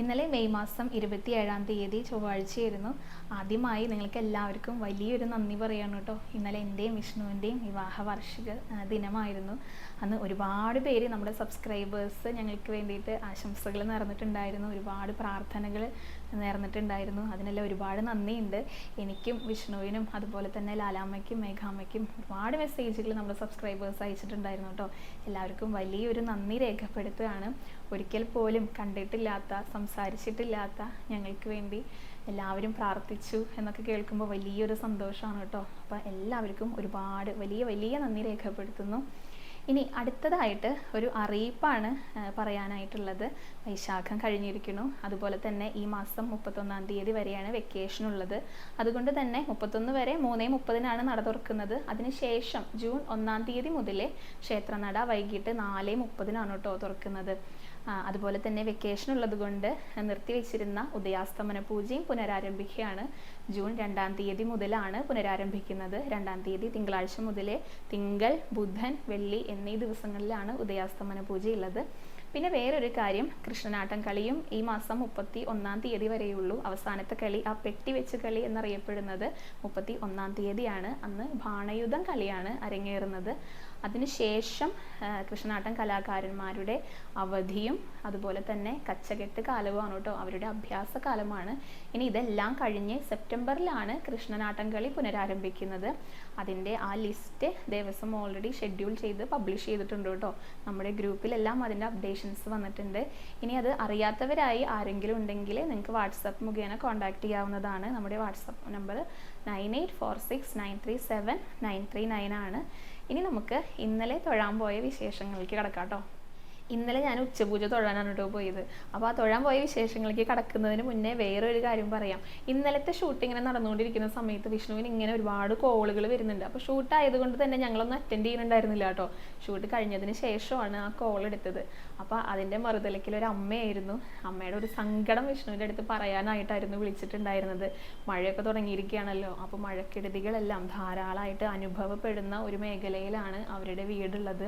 ഇന്നലെ മെയ് മാസം ഇരുപത്തിയേഴാം തീയതി ചൊവ്വാഴ്ചയായിരുന്നു. ആദ്യമായി നിങ്ങൾക്ക് എല്ലാവർക്കും വലിയൊരു നന്ദി പറയാണ് കേട്ടോ. ഇന്നലെ എന്റെയും വിഷ്ണുവിന്റെയും വിവാഹ വാർഷിക ദിനമായിരുന്നു. അന്ന് ഒരുപാട് പേര് നമ്മുടെ സബ്സ്ക്രൈബേഴ്സ് ഞങ്ങൾക്ക് വേണ്ടിയിട്ട് ആശംസകൾ നിറഞ്ഞിട്ടുണ്ടായിരുന്നു ഒരുപാട് പ്രാർത്ഥനകൾ നേർന്നിട്ടുണ്ടായിരുന്നു. അതിനെല്ലാം ഒരുപാട് നന്ദിയുണ്ട്. എനിക്കും വിഷ്ണുവിനും അതുപോലെ തന്നെ ലാലാമ്മയ്ക്കും മേഘാമ്മയ്ക്കും ഒരുപാട് മെസ്സേജുകൾ നമ്മൾ സബ്സ്ക്രൈബേഴ്സ് അയച്ചിട്ടുണ്ടായിരുന്നു കേട്ടോ. എല്ലാവർക്കും വലിയൊരു നന്ദി രേഖപ്പെടുത്തുകയാണ്. ഒരിക്കൽ പോലും കണ്ടിട്ടില്ലാത്ത സംസാരിച്ചിട്ടില്ലാത്ത ഞങ്ങൾക്ക് വേണ്ടി എല്ലാവരും പ്രാർത്ഥിച്ചു എന്നൊക്കെ കേൾക്കുമ്പോൾ വലിയൊരു സന്തോഷമാണ് കേട്ടോ. അപ്പോൾ എല്ലാവർക്കും ഒരുപാട് വലിയ വലിയ നന്ദി രേഖപ്പെടുത്തുന്നു. ഇനി അടുത്തതായിട്ട് ഒരു അറിയിപ്പാണ് പറയാനായിട്ടുള്ളത്. വൈശാഖം കഴിഞ്ഞിരിക്കുന്നു. അതുപോലെ തന്നെ ഈ മാസം മുപ്പത്തൊന്നാം തീയതി വരെയാണ് വെക്കേഷൻ ഉള്ളത്. അതുകൊണ്ട് തന്നെ മുപ്പത്തൊന്ന് വരെ മൂന്നേ മുപ്പതിനാണ് നട തുറക്കുന്നത്. അതിനുശേഷം ജൂൺ ഒന്നാം തീയതി മുതലേ ക്ഷേത്രനട വൈകിട്ട് നാല് മുപ്പതിനാണ് കേട്ടോ തുറക്കുന്നത്. അതുപോലെ തന്നെ വെക്കേഷൻ ഉള്ളത് കൊണ്ട് നിർത്തിവെച്ചിരുന്ന ഉദയാസ്തമന പൂജയും പുനരാരംഭിക്കുകയാണ്. ജൂൺ രണ്ടാം തീയതി മുതലാണ് പുനരാരംഭിക്കുന്നത്. രണ്ടാം തീയതി തിങ്കളാഴ്ച മുതലേ തിങ്കൾ ബുധൻ വെള്ളി എന്നീ ദിവസങ്ങളിലാണ് ഉദയാസ്തമന പൂജ ഉള്ളത് പിന്നെ വേറൊരു കാര്യം കൃഷ്ണനാട്ടം കളിയും ഈ മാസം മുപ്പത്തി ഒന്നാം തീയതി വരെയുള്ളൂ. അവസാനത്തെ കളി ആ പെട്ടി വെച്ച് കളി എന്നറിയപ്പെടുന്നത് മുപ്പത്തി ഒന്നാം തീയതിയാണ്. അന്ന് ഭാണയുധം കളിയാണ് അരങ്ങേറുന്നത്. അതിനുശേഷം ശേഷം കൃഷ്ണനാട്ടം കലാകാരന്മാരുടെ അവധിയും അതുപോലെ തന്നെ കച്ചകെട്ട് കാലവുമാണ് കേട്ടോ അവരുടെ അഭ്യാസ കാലമാണ് ഇനി ഇതെല്ലാം കഴിഞ്ഞ് സെപ്റ്റംബറിലാണ് കൃഷ്ണനാട്ടം കളി പുനരാരംഭിക്കുന്നത്. അതിന്റെ ആ ലിസ്റ്റ് ദേവസ്വം ഓൾറെഡി ഷെഡ്യൂൾ ചെയ്ത് പബ്ലിഷ് ചെയ്തിട്ടുണ്ട് കേട്ടോ. നമ്മുടെ ഗ്രൂപ്പിലെല്ലാം അതിന്റെ അപ്ഡേഷൻസ് വന്നിട്ടുണ്ട്. ഇനി അത് അറിയാത്തവരായി ആരെങ്കിലും ഉണ്ടെങ്കിൽ നിങ്ങൾക്ക് വാട്സപ്പ് മുഖേന കോൺടാക്ട് ചെയ്യാവുന്നതാണ്. നമ്മുടെ WhatsApp number nine eight four six nine three seven nine three nine ആണ്. ഇനി നമുക്ക് ഇന്നലെ തൊഴാൻ പോയ വിശേഷങ്ങളിലേക്ക് കിടക്കാം കേട്ടോ ഇന്നലെ ഞാൻ ഉച്ചപൂജ തൊഴാനാണ് കേട്ടോ പോയത്. അപ്പോൾ ആ തൊഴാൻ പോയ വിശേഷങ്ങളിലേക്ക് കടക്കുന്നതിന് മുന്നേ വേറൊരു കാര്യം പറയാം. ഇന്നലത്തെ ഷൂട്ട് ഇങ്ങനെ നടന്നുകൊണ്ടിരിക്കുന്ന സമയത്ത് വിഷ്ണുവിന് ഇങ്ങനെ ഒരുപാട് കോളുകൾ വരുന്നുണ്ട്. അപ്പോൾ ഷൂട്ട് ആയതുകൊണ്ട് തന്നെ ഞങ്ങളൊന്നും അറ്റൻഡ് ചെയ്യുന്നുണ്ടായിരുന്നില്ല കേട്ടോ. ഷൂട്ട് കഴിഞ്ഞതിന് ശേഷമാണ് ആ കോൾ എടുത്തത്. അപ്പോൾ അതിന്റെ മറുതലക്കിൽ ഒരു അമ്മയായിരുന്നു. അമ്മയുടെ ഒരു സങ്കടം വിഷ്ണുവിന്റെ അടുത്ത് പറയാനായിട്ടായിരുന്നു വിളിച്ചിട്ടുണ്ടായിരുന്നത്. മഴയൊക്കെ തുടങ്ങിയിരിക്കുകയാണല്ലോ. അപ്പോൾ മഴക്കെടുതികളെല്ലാം ധാരാളമായിട്ട് അനുഭവപ്പെടുന്ന ഒരു മേഖലയിലാണ് അവരുടെ വീടുള്ളത്.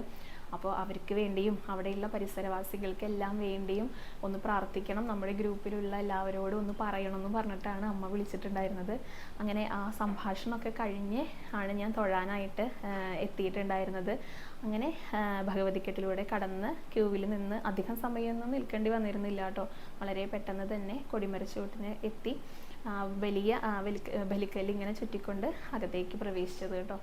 അപ്പോൾ അവർക്ക് വേണ്ടിയും അവിടെയുള്ള പരിസരവാസികൾക്ക് എല്ലാം വേണ്ടിയും ഒന്ന് പ്രാർത്ഥിക്കണം. നമ്മുടെ ഗ്രൂപ്പിലുള്ള എല്ലാവരോടും ഒന്ന് പറയണം എന്ന് പറഞ്ഞിട്ടാണ് അമ്മ വിളിച്ചിട്ടുണ്ടായിരുന്നത്. അങ്ങനെ ആ സംഭാഷണമൊക്കെ കഴിഞ്ഞ് ആണ് ഞാൻ തൊഴാനായിട്ട് എത്തിയിട്ടുണ്ടായിരുന്നത്. അങ്ങനെ ഭഗവതിക്കെട്ടിലൂടെ കടന്ന് ക്യൂവിൽ നിന്ന് അധികം സമയമൊന്നും നിൽക്കേണ്ടി വന്നിരുന്നില്ല കേട്ടോ. വളരെ പെട്ടെന്ന് തന്നെ കൊടിമരച്ചൂട്ടിന് എത്തി. വലിയ ആ, ബലിക്ക- ബലിക്കല്ല് ഇങ്ങനെ ചുറ്റിക്കൊണ്ട് അകത്തേക്ക് പ്രവേശിച്ചത് കേട്ടോ.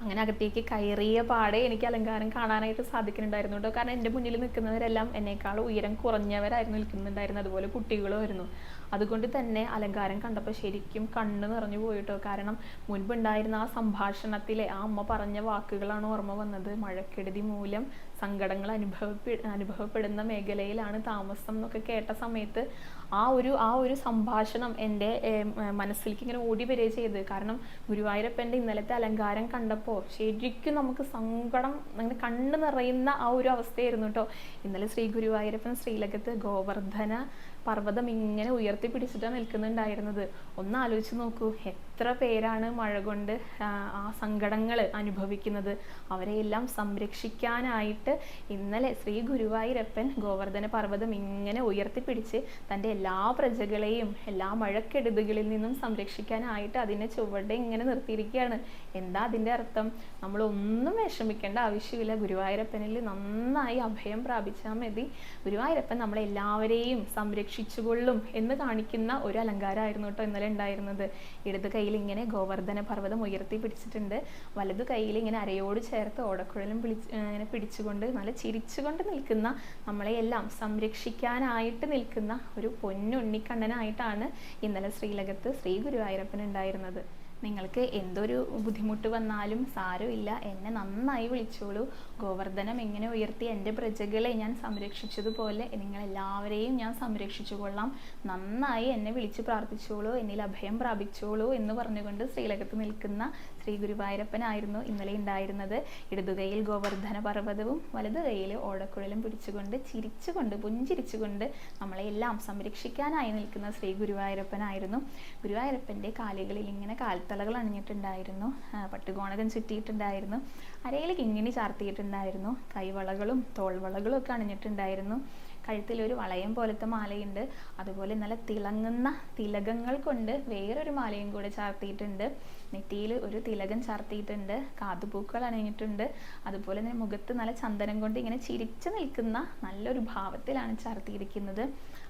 അങ്ങനെ അകത്തേക്ക് കയറിയ പാടെ എനിക്ക് അലങ്കാരം കാണാനായിട്ട് സാധിക്കുന്നുണ്ടായിരുന്നു കേട്ടോ. കാരണം എന്റെ മുന്നിൽ നിൽക്കുന്നവരെല്ലാം എന്നേക്കാൾ ഉയരം കുറഞ്ഞവരായിരുന്നു നിൽക്കുന്നുണ്ടായിരുന്നത്. അതുപോലെ കുട്ടികളും ആയിരുന്നു. അതുകൊണ്ട് തന്നെ അലങ്കാരം കണ്ടപ്പോൾ ശരിക്കും കണ്ണ് നിറഞ്ഞു പോയിട്ടോ. കാരണം മുൻപുണ്ടായിരുന്ന ആ സംഭാഷണത്തിലെ ആ അമ്മ പറഞ്ഞ വാക്കുകളാണ് ഓർമ്മ വന്നത്. മഴക്കെടുതി മൂലം സങ്കടങ്ങൾ അനുഭവപ്പെ അനുഭവപ്പെടുന്ന മേഖലയിലാണ് താമസം എന്നൊക്കെ കേട്ട സമയത്ത് ആ ഒരു ആ ഒരു സംഭാഷണം എന്റെ മനസ്സിലേക്ക് ഇങ്ങനെ ഓടി വരിക ചെയ്ത് കാരണം ഗുരുവായൂരപ്പന്റെ ഇന്നലത്തെ അലങ്കാരം കണ്ടപ്പോൾ ശരിക്കും നമുക്ക് സങ്കടം അങ്ങനെ കണ്ണ് നിറയുന്ന ആ ഒരു അവസ്ഥയായിരുന്നു കേട്ടോ. ഇന്നലെ ശ്രീ ഗുരുവായൂരപ്പൻ ശ്രീലകത്ത് ഗോവർദ്ധന പർവതം ഇങ്ങനെ ഉയർത്തി പിടിച്ചിട്ടാണ് നിൽക്കുന്നുണ്ടായിരുന്നത്. ഒന്ന് ആലോചിച്ച് നോക്കൂ. എത്ര പേരാണ് മഴ കൊണ്ട് ആ, സങ്കടങ്ങൾ അനുഭവിക്കുന്നത് അവരെയെല്ലാം സംരക്ഷിക്കാനായിട്ട് ഇന്നലെ ശ്രീ ഗുരുവായൂരപ്പൻ ഗോവർദ്ധന പർവതം ഇങ്ങനെ ഉയർത്തിപ്പിടിച്ച് തന്റെ എല്ലാ പ്രജകളെയും എല്ലാ മഴക്കെടുതികളിൽ നിന്നും സംരക്ഷിക്കാനായിട്ട് അതിനെ ചുവടെ ഇങ്ങനെ നിർത്തിയിരിക്കുകയാണ്. എന്താ അതിന്റെ അർത്ഥം? നമ്മൾ ഒന്നും വിഷമിക്കേണ്ട ആവശ്യമില്ല. ഗുരുവായൂരപ്പനിൽ നന്നായി അഭയം പ്രാപിച്ചാൽ മതി. ഗുരുവായൂരപ്പൻ നമ്മളെ എല്ലാവരെയും സംരക്ഷിച്ചുകൊള്ളും എന്ന് കാണിക്കുന്ന ഒരു അലങ്കാരമായിരുന്നു കേട്ടോ ഇന്നലെ ഉണ്ടായിരുന്നത്. ഇടത് കയ്യിൽ ഇങ്ങനെ ഗോവർദ്ധന പർവതം ഉയർത്തി പിടിച്ചിട്ടുണ്ട്. വലതു കയ്യിൽ ഇങ്ങനെ അരയോട് ചേർത്ത് ഓടക്കുഴലും പിടിച്ച് ഇങ്ങനെ പിടിച്ചുകൊണ്ട് നല്ല ചിരിച്ചുകൊണ്ട് നിൽക്കുന്ന നമ്മളെ എല്ലാം സംരക്ഷിക്കാനായിട്ട് നിൽക്കുന്ന ഒരു പൊന്നുണ്ണിക്കണ്ണനായിട്ടാണ് ഇന്നലെ ശ്രീലകത്ത് ശ്രീ ഗുരുവായൂരപ്പൻ ഉണ്ടായിരുന്നത്. നിങ്ങൾക്ക് എന്തൊരു ബുദ്ധിമുട്ട് വന്നാലും സാരമില്ല. എന്നെ നന്നായി വിളിച്ചോളൂ. ഗോവർദ്ധനം എങ്ങനെ ഉയർത്തി എന്റെ പ്രജകളെ ഞാൻ സംരക്ഷിച്ചതുപോലെ നിങ്ങളെല്ലാവരെയും ഞാൻ സംരക്ഷിച്ചു കൊള്ളാം നന്നായി എന്നെ വിളിച്ച് പ്രാർത്ഥിച്ചോളൂ. എന്നിൽ അഭയം പ്രാപിച്ചോളൂ എന്ന് പറഞ്ഞുകൊണ്ട് ശ്രീലകത്ത് നിൽക്കുന്ന ശ്രീ ഗുരുവായൂരപ്പനായിരുന്നു ഇന്നലെ ഉണ്ടായിരുന്നത്. ഇടതുകൈയിൽ ഗോവർദ്ധന പർവതവും വലതു കൈയിൽ ഓടക്കുഴലും പിടിച്ചുകൊണ്ട് ചിരിച്ചുകൊണ്ട് പുഞ്ചിരിച്ചുകൊണ്ട് നമ്മളെ എല്ലാം സംരക്ഷിക്കാനായി നിൽക്കുന്ന ശ്രീ ഗുരുവായൂരപ്പനായിരുന്നു. ഗുരുവായൂരപ്പന്റെ കാലുകളിൽ ഇങ്ങനെ കാൽത്തളകൾ അണിഞ്ഞിട്ടുണ്ടായിരുന്നു. പട്ടുകോണകം ചുറ്റിയിട്ടുണ്ടായിരുന്നു. അരയിൽ കിങ്ങിണി ചാർത്തിയിട്ടുണ്ടായിരുന്നു. കൈവളകളും തോൾവളകളും ഒക്കെ അണിഞ്ഞിട്ടുണ്ടായിരുന്നു. കഴുത്തിൽ ഒരു വളയം പോലത്തെ മാലയുണ്ട്. അതുപോലെ നല്ല തിളങ്ങുന്ന തിലകങ്ങൾ കൊണ്ട് വേറൊരു മാലയും കൂടെ ചാർത്തിയിട്ടുണ്ട്. നെറ്റിയിൽ ഒരു തിലകം ചാർത്തിയിട്ടുണ്ട് കാതുപൂക്കൾ അണിഞ്ഞിട്ടുണ്ട്. അതുപോലെ തന്നെ മുഖത്ത് നല്ല ചന്ദനം കൊണ്ട് ഇങ്ങനെ ചിരിച്ചു നിൽക്കുന്ന നല്ലൊരു ഭാവത്തിലാണ് ചാർത്തിയിരിക്കുന്നത്.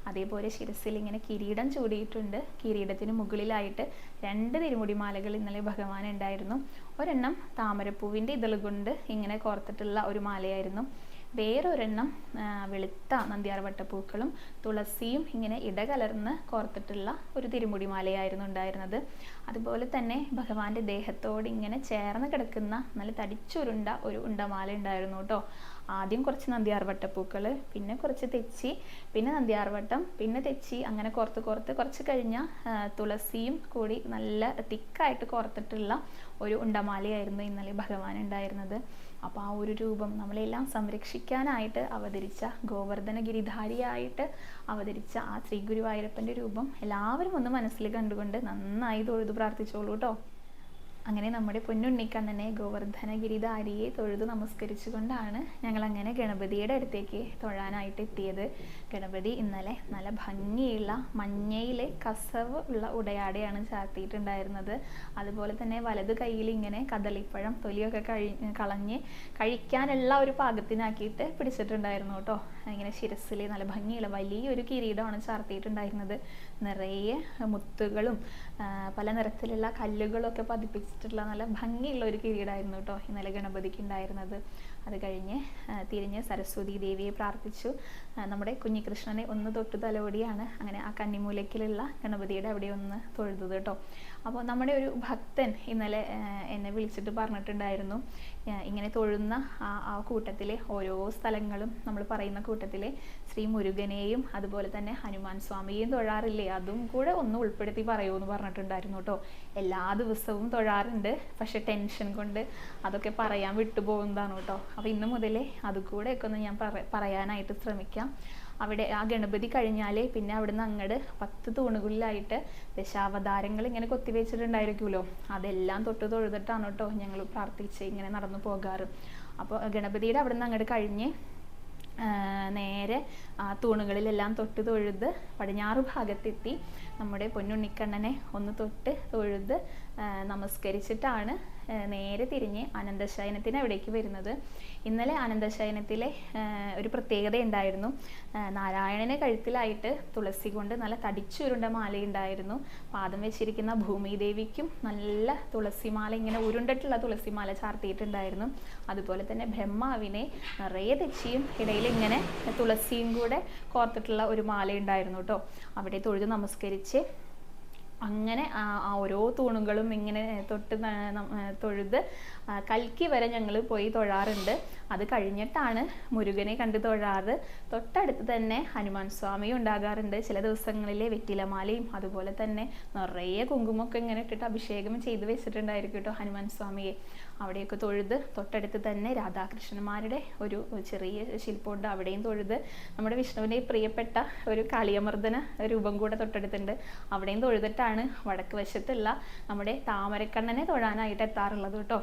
അതേപോലെ ശിരസിൽ ഇങ്ങനെ കിരീടം ചൂടിയിട്ടുണ്ട്. കിരീടത്തിന് മുകളിലായിട്ട് രണ്ട് തിരുമുടിമാലകൾ ഇന്നലെ ഭഗവാൻ ഉണ്ടായിരുന്നു. ഒരെണ്ണം താമരപ്പൂവിന്റെ ഇതൾ കൊണ്ട് ഇങ്ങനെ കോർത്തിട്ടുള്ള ഒരു മാലയായിരുന്നു. വേറൊരെണ്ണം വെളുത്ത നന്ദ്യാർ വട്ടപ്പൂക്കളും തുളസിയും ഇങ്ങനെ ഇടകലർന്ന് കോർത്തിട്ടുള്ള ഒരു തിരുമുടി മാലയായിരുന്നു ഉണ്ടായിരുന്നത്. അതുപോലെ തന്നെ ഭഗവാന്റെ ദേഹത്തോട് ഇങ്ങനെ ചേർന്ന് കിടക്കുന്ന നല്ല തടിച്ചുരുണ്ട ഒരു ഉണ്ടമാല ഉണ്ടായിരുന്നു കേട്ടോ. ആദ്യം കുറച്ച് നന്ദ്യാർ വട്ടപ്പൂക്കൾ പിന്നെ കുറച്ച് തെച്ചി പിന്നെ നന്ദിയാർവട്ടം പിന്നെ തെച്ചി അങ്ങനെ കോർത്ത് കോർത്ത് കുറച്ച് കഴിഞ്ഞ തുളസിയും കൂടി നല്ല തിക്കായിട്ട് കോർത്തിട്ടുള്ള ഒരു ഉണ്ടമാലയായിരുന്നു ഇന്നലെ ഭഗവാൻ ഉണ്ടായിരുന്നത്. അപ്പോൾ ആ ഒരു രൂപം നമ്മളെല്ലാം സംരക്ഷിക്കാനായിട്ട് അവതരിച്ച ഗോവർദ്ധന ഗിരിധാരിയായിട്ട് അവതരിച്ച ആ ശ്രീ ഗുരുവായൂരപ്പന്റെ രൂപം എല്ലാവരും ഒന്ന് മനസ്സിൽ കണ്ടുകൊണ്ട് നന്നായി തൊഴുതു പ്രാർത്ഥിച്ചോളൂ കേട്ടോ. അങ്ങനെ നമ്മുടെ പൊന്നുണ്ണിക്കണ്ണനെ ഗോവർദ്ധനഗിരിധാരിയെ തൊഴുത് നമസ്കരിച്ചുകൊണ്ടാണ് ഞങ്ങൾ അങ്ങനെ ഗണപതിയുടെ അടുത്തേക്ക് തൊഴാനായിട്ട് എത്തിയത്. ഗണപതി ഇന്നലെ നല്ല ഭംഗിയുള്ള മഞ്ഞയിലെ കസവ് ഉള്ള ഉടയാടയാണ് ചാർത്തിയിട്ടുണ്ടായിരുന്നത് അതുപോലെ തന്നെ വലത് കയ്യിൽ ഇങ്ങനെ കദളിപ്പഴം തൊലിയൊക്കെ കഴി കളഞ്ഞ് കഴിക്കാനുള്ള ഒരു പാകത്തിനാക്കിയിട്ട് പിടിച്ചിട്ടുണ്ടായിരുന്നു കേട്ടോ. ഇങ്ങനെ ശിരസിൽ നല്ല ഭംഗിയുള്ള വലിയൊരു കിരീടമാണ് ചാർത്തിയിട്ടുണ്ടായിരുന്നത്. നിറയെ മുത്തുകളും പല നിറത്തിലുള്ള കല്ലുകളൊക്കെ പതിപ്പിച്ചിട്ടുള്ള നല്ല ഭംഗിയുള്ള ഒരു കിരീടമായിരുന്നു കേട്ടോ ഇന്നലെ ഗണപതിക്ക് ഉണ്ടായിരുന്നത്. അത് കഴിഞ്ഞ് തിരിഞ്ഞ് സരസ്വതി ദേവിയെ പ്രാർത്ഥിച്ചു. നമ്മുടെ കുഞ്ഞികൃഷ്ണനെ ഒന്ന് തൊട്ട് തലോടിയാണ് അങ്ങനെ ആ കന്നിമൂലക്കിലുള്ള ഗണപതിയുടെ അവിടെ ഒന്ന് തൊഴുതത് കേട്ടോ. അപ്പോൾ നമ്മുടെ ഒരു ഭക്തൻ ഇന്നലെ എന്നെ വിളിച്ചിട്ട് പറഞ്ഞിട്ടുണ്ടായിരുന്നു ഇങ്ങനെ തൊഴുന്ന ആ ആ കൂട്ടത്തിലെ ഓരോ സ്ഥലങ്ങളും നമ്മൾ പറയുന്ന കൂട്ടത്തിലെ ശ്രീ മുരുകനെയും അതുപോലെ തന്നെ ഹനുമാൻ സ്വാമിയെയും തൊഴാറില്ലേ? അതും കൂടെ ഒന്ന് ഉൾപ്പെടുത്തി പറയൂ പറയുമെന്ന് പറഞ്ഞിട്ടുണ്ടായിരുന്നു കേട്ടോ. എല്ലാ ദിവസവും തൊഴാറുണ്ട്. പക്ഷെ ടെൻഷൻ കൊണ്ട് അതൊക്കെ പറയാൻ വിട്ടുപോകുന്നതാണ് കേട്ടോ. അപ്പോൾ ഇന്ന് മുതലേ അതുകൂടെ ഒക്കെ ഒന്ന് ഞാൻ പറ- പറയാനായിട്ട് ശ്രമിക്കാം. അവിടെ ആ ഗണപതി കഴിഞ്ഞാലേ പിന്നെ അവിടുന്ന് അങ്ങോട്ട് പത്ത് തൂണുകളിലായിട്ട് ദശാവതാരങ്ങൾ ഇങ്ങനെ കൊത്തിവെച്ചിട്ടുണ്ടായിരിക്കുമല്ലോ. അതെല്ലാം തൊട്ട് തൊഴുതിട്ടാണ് കേട്ടോ ഞങ്ങൾ പ്രാർത്ഥിച്ച് ഇങ്ങനെ നടന്നു പോകാറ്. അപ്പോൾ ഗണപതിയുടെ അവിടുന്ന് അങ്ങോട്ട് കഴിഞ്ഞ് നേരെ ആ തൂണുകളിലെല്ലാം തൊട്ട് തൊഴുത് പടിഞ്ഞാറ് ഭാഗത്തെത്തി നമ്മുടെ പൊന്നുണ്ണിക്കണ്ണനെ ഒന്ന് തൊട്ട് തൊഴുത് നമസ്കരിച്ചിട്ടാണ് നേരെ തിരിഞ്ഞ് അനന്തശയനത്തിന് അവിടേക്ക് വരുന്നത്. ഇന്നലെ അനന്തശയനത്തിലെ ഒരു പ്രത്യേകത ഉണ്ടായിരുന്നു. നാരായണന് കഴുത്തിലായിട്ട് തുളസി കൊണ്ട് നല്ല തടിച്ചുരുണ്ട മാലയുണ്ടായിരുന്നു. പാദം വെച്ചിരിക്കുന്ന ഭൂമിദേവിക്കും നല്ല തുളസിമാല ഇങ്ങനെ ഉരുണ്ടിട്ടുള്ള തുളസിമാല ചാർത്തിയിട്ടുണ്ടായിരുന്നു. അതുപോലെ തന്നെ ബ്രഹ്മാവിനെ നിറയെ തെച്ചിയും ഇടയിൽ ഇങ്ങനെ തുളസിയും കൂടെ കോർത്തിട്ടുള്ള ഒരു മാല ഉണ്ടായിരുന്നു കേട്ടോ അവിടെ തൊഴുത് നമസ്കരിച്ച് അങ്ങനെ ആ ഓരോ തൂണുകളും ഇങ്ങനെ തൊട്ട് തൊഴുത് കൽക്കി വരെ ഞങ്ങൾ പോയി തൊഴാറുണ്ട്. അത് കഴിഞ്ഞിട്ടാണ് മുരുകനെ കണ്ട് തൊഴാറ്. തൊട്ടടുത്ത് തന്നെ ഹനുമാൻ സ്വാമിയും ഉണ്ടാകാറുണ്ട്. ചില ദിവസങ്ങളിലെ വെറ്റിലമാലയും അതുപോലെ തന്നെ നിറയെ കുങ്കുമൊക്കെ ഇങ്ങനെ ഇട്ടിട്ട് അഭിഷേകം ചെയ്ത് വെച്ചിട്ടുണ്ടായിരിക്കും കേട്ടോ ഹനുമാൻ സ്വാമിയെ. അവിടെയൊക്കെ തൊഴുത് തൊട്ടടുത്ത് തന്നെ രാധാകൃഷ്ണന്മാരുടെ ഒരു ചെറിയ ശില്പമുണ്ട്. അവിടെയും തൊഴുത് നമ്മുടെ വിഷ്ണുവിന്റെ പ്രിയപ്പെട്ട ഒരു കാളിയമർദ്ദന രൂപം കൂടെ തൊട്ടടുത്തുണ്ട്. അവിടെയും തൊഴുതിട്ടാണ് വടക്ക് വശത്തുള്ള നമ്മുടെ താമരക്കണ്ണനെ തൊഴാനായിട്ട് എത്താറുള്ളത് കേട്ടോ.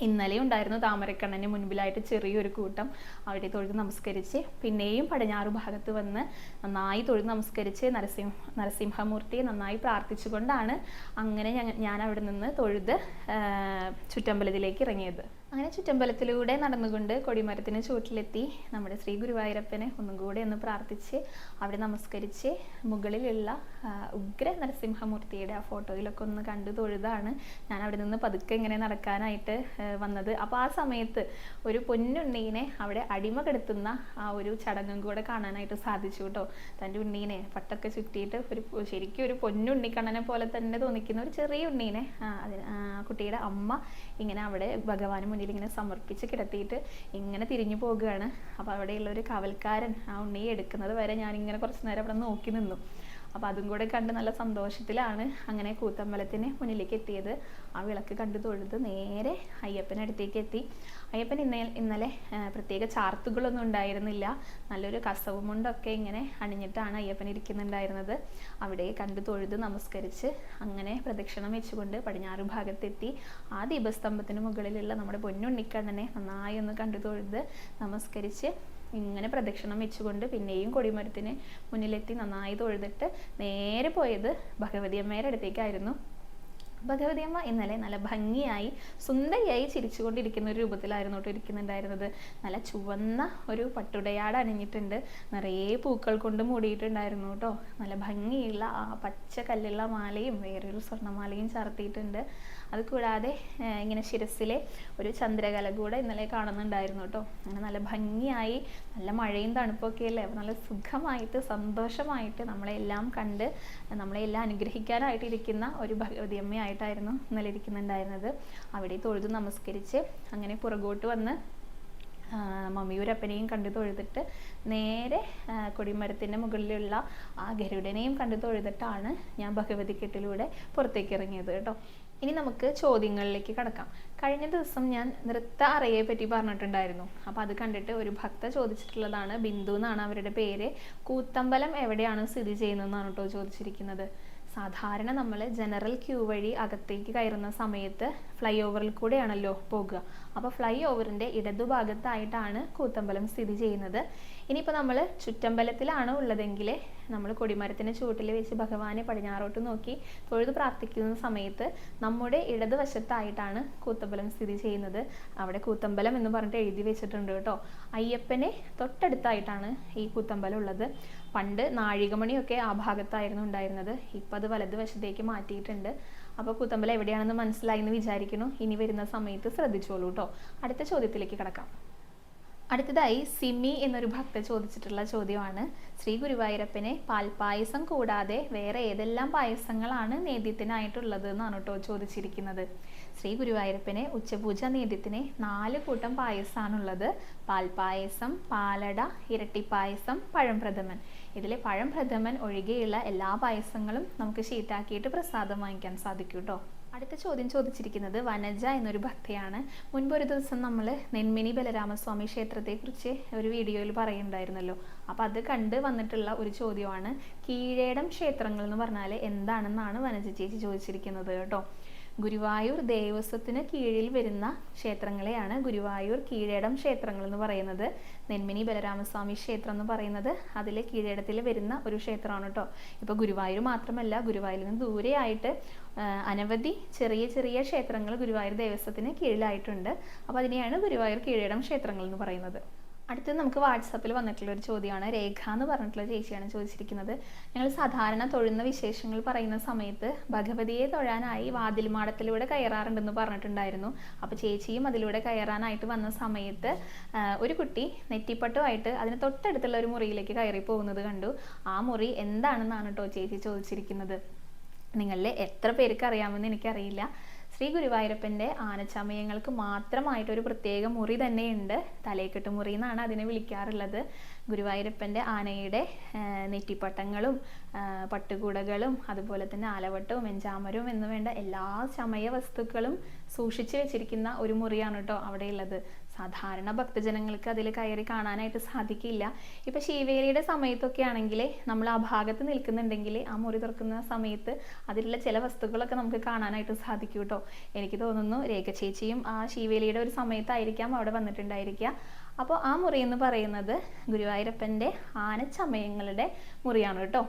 ഇന്നലെ ഉണ്ടായിരുന്നു താമരക്കണ്ണന് മുൻപിലായിട്ട് ചെറിയൊരു കൂട്ടം അവിടെ തൊഴുത് നമസ്കരിച്ച് പിന്നെയും പടിഞ്ഞാറ് ഭാഗത്ത് വന്ന് നന്നായി തൊഴുത് നമസ്കരിച്ച് നരസിംഹ നരസിംഹമൂർത്തിയെ നന്നായി പ്രാർത്ഥിച്ചുകൊണ്ടാണ് അങ്ങനെ ഞാൻ അവിടെ നിന്ന് തൊഴുത് ചുറ്റമ്പലത്തിലേക്ക് ഇറങ്ങിയത്. അങ്ങനെ ചുറ്റമ്പലത്തിലൂടെ നടന്നുകൊണ്ട് കൊടിമരത്തിന് ചുവട്ടിലെത്തി നമ്മുടെ ശ്രീ ഗുരുവായൂരപ്പനെ ഒന്നും കൂടെ ഒന്ന് പ്രാർത്ഥിച്ച് അവിടെ നമസ്കരിച്ച് മുകളിലുള്ള ഉഗ്ര നരസിംഹമൂർത്തിയുടെ ആ ഫോട്ടോയിലൊക്കെ ഒന്ന് കണ്ടു തൊഴുതാണ് ഞാൻ അവിടെ നിന്ന് പതുക്കെ ഇങ്ങനെ നടക്കാനായിട്ട് വന്നത്. അപ്പോൾ ആ സമയത്ത് ഒരു പൊന്നുണ്ണീനെ അവിടെ അടിമ കെടുത്തുന്ന ആ ഒരു ചടങ്ങും കൂടെ കാണാനായിട്ട് സാധിച്ചു കേട്ടോ. തന്റെ ഉണ്ണീനെ പട്ടൊക്കെ ചുറ്റിയിട്ട് ഒരു ശരിക്കും ഒരു പൊന്നുണ്ണിക്കണ്ണനെ പോലെ തന്നെ തോന്നിക്കുന്ന ഒരു ചെറിയ ഉണ്ണീനെ കുട്ടിയുടെ അമ്മ ഇങ്ങനെ അവിടെ ഭഗവാന് മുന്നിൽ ഇങ്ങനെ സമർപ്പിച്ച് കിടത്തിയിട്ട് ഇങ്ങനെ തിരിഞ്ഞു പോകുകയാണ്. അപ്പോൾ അവിടെയുള്ള ഒരു കവൽക്കാരൻ ആ ഉണ്ണിയെ എടുക്കുന്നത് വരെ ഞാൻ ഇങ്ങനെ കുറച്ച് നേരം അവിടെ നോക്കി നിന്നു. അപ്പോൾ അതും കൂടെ കണ്ട് നല്ല സന്തോഷത്തിലാണ് അങ്ങനെ കൂത്തമ്പലത്തിന് മുന്നിലേക്ക് എത്തിയത്. ആ വിളക്ക് കണ്ടു തൊഴുത് നേരെ അയ്യപ്പനടുത്തേക്ക് എത്തി. അയ്യപ്പൻ ഇന്ന ഇന്നലെ പ്രത്യേക ചാർത്തുകളൊന്നും ഉണ്ടായിരുന്നില്ല. നല്ലൊരു കസവുമുണ്ടൊക്കെ ഇങ്ങനെ അണിഞ്ഞിട്ടാണ് അയ്യപ്പൻ ഇരിക്കുന്നുണ്ടായിരുന്നത്. അവിടെ കണ്ടു തൊഴുത് നമസ്കരിച്ച് അങ്ങനെ പ്രദക്ഷിണം വെച്ചുകൊണ്ട് പടിഞ്ഞാറ് ഭാഗത്തെത്തി. ആ ദീപസ്തംഭത്തിന് മുകളിലുള്ള നമ്മുടെ പൊന്നുണ്ണിക്കണ്ണനെ നന്നായി ഒന്ന് കണ്ടു തൊഴുത് നമസ്കരിച്ച് ഇങ്ങനെ പ്രദക്ഷിണം വെച്ചുകൊണ്ട് പിന്നെയും കൊടിമരത്തിന് മുന്നിലെത്തി നന്നായി തൊഴുതിട്ട് നേരെ പോയത് ഭഗവതി അമ്മയുടെ അടുത്തേക്കായിരുന്നു. ഭഗവതി അമ്മ ഇന്നലെ നല്ല ഭംഗിയായി സുന്ദരിയായി ചിരിച്ചുകൊണ്ടിരിക്കുന്ന ഒരു രൂപത്തിലായിരുന്നു കേട്ടോ ഇരിക്കുന്നുണ്ടായിരുന്നത്. നല്ല ചുവന്ന ഒരു പട്ടുടയാട് അണിഞ്ഞിട്ടുണ്ട്. നിറയെ പൂക്കൾ കൊണ്ട് മൂടിയിട്ടുണ്ടായിരുന്നു കേട്ടോ. നല്ല ഭംഗിയുള്ള ആ പച്ച കല്ലുള്ള മാലയും വേറൊരു സ്വർണമാലയും ചാർത്തിയിട്ടുണ്ട്. അത് കൂടാതെ ഇങ്ങനെ ശിരസിലെ ഒരു ചന്ദ്രകല കൂടെ ഇന്നലെ കാണുന്നുണ്ടായിരുന്നു കേട്ടോ. അങ്ങനെ നല്ല ഭംഗിയായി നല്ല മഴയും തണുപ്പൊക്കെ അല്ലേ? നല്ല സുഖമായിട്ട് സന്തോഷമായിട്ട് നമ്മളെല്ലാം കണ്ട് നമ്മളെല്ലാം അനുഗ്രഹിക്കാനായിട്ട് ഇരിക്കുന്ന ഒരു ഭഗവതി അമ്മയായിട്ടായിരുന്നു ഇന്നലെ ഇരിക്കുന്നുണ്ടായിരുന്നത്. അവിടെ തൊഴുതു നമസ്കരിച്ച് അങ്ങനെ പുറകോട്ട് വന്ന് മമ്മിയൂരപ്പനെയും കണ്ടു തൊഴുതിട്ട് നേരെ കൊടിമരത്തിന്റെ മുകളിലുള്ള ആ ഗരുഡനെയും കണ്ടു തൊഴുതിട്ടാണ് ഞാൻ ഭഗവതി കെട്ടിലൂടെ പുറത്തേക്ക് ഇറങ്ങിയത് കേട്ടോ. ഇനി നമുക്ക് ചോദ്യങ്ങളിലേക്ക് കടക്കാം. കഴിഞ്ഞ ദിവസം ഞാൻ നൃത്ത അറയെ പറ്റി പറഞ്ഞിട്ടുണ്ടായിരുന്നു. അപ്പോൾ അത് കണ്ടിട്ട് ഒരു ഭക്ത ചോദിച്ചിട്ടുള്ളതാണ് ബിന്ദു എന്നാണ് അവരുടെ പേര്. കൂത്തമ്പലം എവിടെയാണ് സ്ഥിതി ചെയ്യുന്നതെന്നാണ് കേട്ടോ ചോദിച്ചിരിക്കുന്നത്. സാധാരണ നമ്മൾ ജനറൽ ക്യൂ വഴി അകത്തേക്ക് കയറുന്ന സമയത്ത് ഫ്ലൈ ഓവറിൽ കൂടെയാണല്ലോ പോകുക. അപ്പോൾ ഫ്ലൈ ഓവറിന്റെ ഇടതുഭാഗത്തായിട്ടാണ് കൂത്തമ്പലം സ്ഥിതി ചെയ്യുന്നത്. ഇനിയിപ്പോൾ നമ്മൾ ചുറ്റമ്പലത്തിലാണ് ഉള്ളതെങ്കിൽ നമ്മൾ കൊടിമരത്തിന് ചുവട്ടിൽ വെച്ച് ഭഗവാനെ പടിഞ്ഞാറോട്ട് നോക്കി തൊഴുത് പ്രാർത്ഥിക്കുന്ന സമയത്ത് നമ്മുടെ ഇടതുവശത്തായിട്ടാണ് കൂത്തമ്പലം സ്ഥിതി ചെയ്യുന്നത്. അവിടെ കൂത്തമ്പലം എന്ന് പറഞ്ഞിട്ട് എഴുതി വെച്ചിട്ടുണ്ട് കേട്ടോ. അയ്യപ്പനെ തൊട്ടടുത്തായിട്ടാണ് ഈ കൂത്തമ്പലം ഉള്ളത്. പണ്ട് നാഴികമണിയൊക്കെ ആ ഭാഗത്തായിരുന്നു ഉണ്ടായിരുന്നത്. ഇപ്പം അത് വലതുവശത്തേക്ക് മാറ്റിയിട്ടുണ്ട്. അപ്പോൾ കുത്തമ്പല എവിടെയാണെന്ന് മനസ്സിലായി എന്ന് വിചാരിക്കുന്നു. ഇനി വരുന്ന സമയത്ത് ശ്രദ്ധിച്ചോളൂ കേട്ടോ അടുത്ത ചോദ്യത്തിലേക്ക് കിടക്കാം. അടുത്തതായി സിമി എന്നൊരു ഭക്ത ചോദിച്ചിട്ടുള്ള ചോദ്യമാണ്. ശ്രീ ഗുരുവായൂരപ്പനെ പാൽപ്പായസം കൂടാതെ വേറെ ഏതെല്ലാം പായസങ്ങളാണ് നേദ്യത്തിനായിട്ടുള്ളത് എന്നാണ് കേട്ടോ ചോദിച്ചിരിക്കുന്നത്. ശ്രീ ഗുരുവായൂരപ്പനെ ഉച്ചപൂജ നേദ്യത്തിന് നാല് കൂട്ടം പായസമാണുള്ളത് പാൽപ്പായസം പാലട ഇരട്ടിപ്പായസം പഴംപ്രഥമൻ ഇതിലെ പഴംപ്രഥമൻ ഒഴികെയുള്ള എല്ലാ പായസങ്ങളും നമുക്ക് ഷീറ്റാക്കിയിട്ട് പ്രസാദം വാങ്ങിക്കാൻ സാധിക്കും കേട്ടോ. അടുത്ത ചോദ്യം ചോദിച്ചിരിക്കുന്നത് വനജ എന്നൊരു ഭക്തയാണ്. മുൻപൊരു ദിവസം നമ്മൾ നെന്മിനി ബലരാമസ്വാമി ക്ഷേത്രത്തെക്കുറിച്ച് ഒരു വീഡിയോയിൽ പറയുന്നുണ്ടായിരുന്നല്ലോ. അപ്പോൾ അത് കണ്ട് വന്നിട്ടുള്ള ഒരു ചോദ്യമാണ്. കീഴേടം ക്ഷേത്രങ്ങൾ എന്ന് പറഞ്ഞാൽ എന്താണെന്നാണ് വനജ ചേച്ചി ചോദിച്ചിരിക്കുന്നത് കേട്ടോ. ഗുരുവായൂർ ദേവസ്വത്തിന് കീഴിൽ വരുന്ന ക്ഷേത്രങ്ങളെയാണ് ഗുരുവായൂർ കീഴേടം ക്ഷേത്രങ്ങൾ എന്ന് പറയുന്നത്. നെന്മിനി ബലരാമസ്വാമി ക്ഷേത്രം എന്ന് പറയുന്നത് അതിലെ കീഴേടത്തിൽ വരുന്ന ഒരു ക്ഷേത്രമാണ് കേട്ടോ. ഇപ്പോൾ ഗുരുവായൂർ മാത്രമല്ല ഗുരുവായൂരിൽ നിന്ന് ദൂരെയായിട്ട് അനവധി ചെറിയ ചെറിയ ക്ഷേത്രങ്ങൾ ഗുരുവായൂർ ദേവസ്വത്തിന് കീഴിലായിട്ടുണ്ട്. അപ്പോൾ അതിനെയാണ് ഗുരുവായൂർ കീഴേടം ക്ഷേത്രങ്ങൾ എന്ന് പറയുന്നത്. അടുത്തത് നമുക്ക് വാട്സാപ്പിൽ വന്നിട്ടുള്ള ഒരു ചോദ്യമാണ്. രേഖ എന്ന് പറഞ്ഞിട്ടുള്ള ചേച്ചിയാണ് ചോദിച്ചിരിക്കുന്നത്. ഞങ്ങൾ സാധാരണ തൊഴുന്ന വിശേഷങ്ങൾ പറയുന്ന സമയത്ത് ഭഗവതിയെ തൊഴാനായി വാതിൽമാടത്തിലൂടെ കയറാറുണ്ടെന്ന് പറഞ്ഞിട്ടുണ്ടായിരുന്നു. അപ്പോൾ ചേച്ചിയും അതിലൂടെ കയറാനായിട്ട് വന്ന സമയത്ത് ഒരു കുട്ടി നെറ്റിപ്പട്ടുമായിട്ട് അതിന് തൊട്ടടുത്തുള്ള ഒരു മുറിയിലേക്ക് കയറി പോകുന്നത് കണ്ടു. ആ മുറി എന്താണെന്നാണ് കേട്ടോ ചേച്ചി ചോദിച്ചിരിക്കുന്നത്. നിങ്ങളിൽ എത്ര പേർക്ക് അറിയാമെന്ന് എനിക്കറിയില്ല. ശ്രീ ഗുരുവായൂരപ്പന്റെ ആനച്ചമയങ്ങൾക്ക് മാത്രമായിട്ട് ഒരു പ്രത്യേക മുറി തന്നെയുണ്ട്. തലേക്കെട്ട് മുറി എന്നാണ് അതിനെ വിളിക്കാറുള്ളത്. ഗുരുവായൂരപ്പന്റെ ആനയുടെ നെറ്റിപ്പട്ടങ്ങളും പട്ടുകുടകളും പട്ടുകൂടകളും അതുപോലെ തന്നെ ആലവട്ടവും എഞ്ചാമരവും എന്ന് വേണ്ട എല്ലാ ചമയ വസ്തുക്കളും സൂക്ഷിച്ചു വെച്ചിരിക്കുന്ന ഒരു മുറിയാണ് കേട്ടോ അവിടെയുള്ളത്. സാധാരണ ഭക്തജനങ്ങൾക്ക് അതിൽ കയറി കാണാനായിട്ട് സാധിക്കില്ല. ഇപ്പൊ ശിവേലിയുടെ സമയത്തൊക്കെ ആണെങ്കിൽ നമ്മൾ ആ ഭാഗത്ത് നിൽക്കുന്നുണ്ടെങ്കിൽ ആ മുറി തുറക്കുന്ന സമയത്ത് അതിലുള്ള ചില വസ്തുക്കളൊക്കെ നമുക്ക് കാണാനായിട്ട് സാധിക്കും കേട്ടോ. എനിക്ക് തോന്നുന്നു രേഖ ചേച്ചിയും ആ ശിവേലിയുടെ ഒരു സമയത്തായിരിക്കാം അവിടെ വന്നിട്ടുണ്ടായിരിക്കുക. അപ്പോൾ ആ മുറി എന്ന് പറയുന്നത് ഗുരുവായൂരപ്പന്റെ ആനച്ചമയങ്ങളുടെ മുറിയാണ് കേട്ടോ.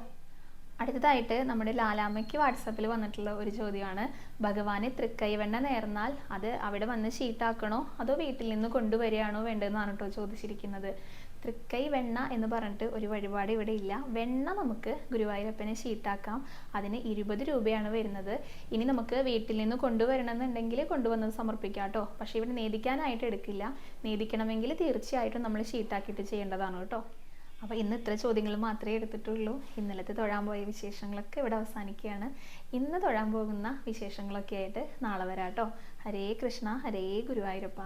അടുത്തതായിട്ട് നമ്മുടെ ലാലാമ്മയ്ക്ക് വാട്സപ്പിൽ വന്നിട്ടുള്ള ഒരു ചോദ്യമാണ്. ഭഗവാന് തൃക്കൈവെണ്ണ നേർന്നാൽ അത് അവിടെ വന്ന് ഷീട്ടാക്കണോ? അതോ വീട്ടിൽ നിന്ന് കൊണ്ടുവരികയാണോ വേണ്ടതെന്നാണ് കേട്ടോ ചോദിച്ചിരിക്കുന്നത്. തൃക്കൈ വെണ്ണ എന്ന് പറഞ്ഞിട്ട് ഒരു വഴിപാട് ഇവിടെ ഇല്ല. വെണ്ണ നമുക്ക് ഗുരുവായൂരപ്പനെ ഷീട്ടാക്കാം. അതിന് ഇരുപത് രൂപയാണ് വരുന്നത്. ഇനി നമുക്ക് വീട്ടിൽ നിന്ന് കൊണ്ടുവരണമെന്നുണ്ടെങ്കിൽ കൊണ്ടുവന്നത് സമർപ്പിക്കാം കേട്ടോ. പക്ഷേ ഇവിടെ നേദിക്കാനായിട്ട് എടുക്കില്ല. നേദിക്കണമെങ്കിൽ തീർച്ചയായിട്ടും നമ്മൾ ഷീട്ടാക്കിയിട്ട് ചെയ്യേണ്ടതാണ് കേട്ടോ. അപ്പോൾ ഇന്ന് ഇത്ര ചോദ്യങ്ങൾ മാത്രമേ എടുത്തിട്ടുള്ളൂ. ഇന്നലത്തെ തൊഴാൻ പോയ വിശേഷങ്ങളൊക്കെ ഇവിടെ അവസാനിക്കുകയാണ്. ഇന്ന് തൊഴാൻ പോകുന്ന വിശേഷങ്ങളൊക്കെ ആയിട്ട് നാളെ വരാം കേട്ടോ ഹരേ കൃഷ്ണ ഹരേ ഗുരുവായൂരപ്പ.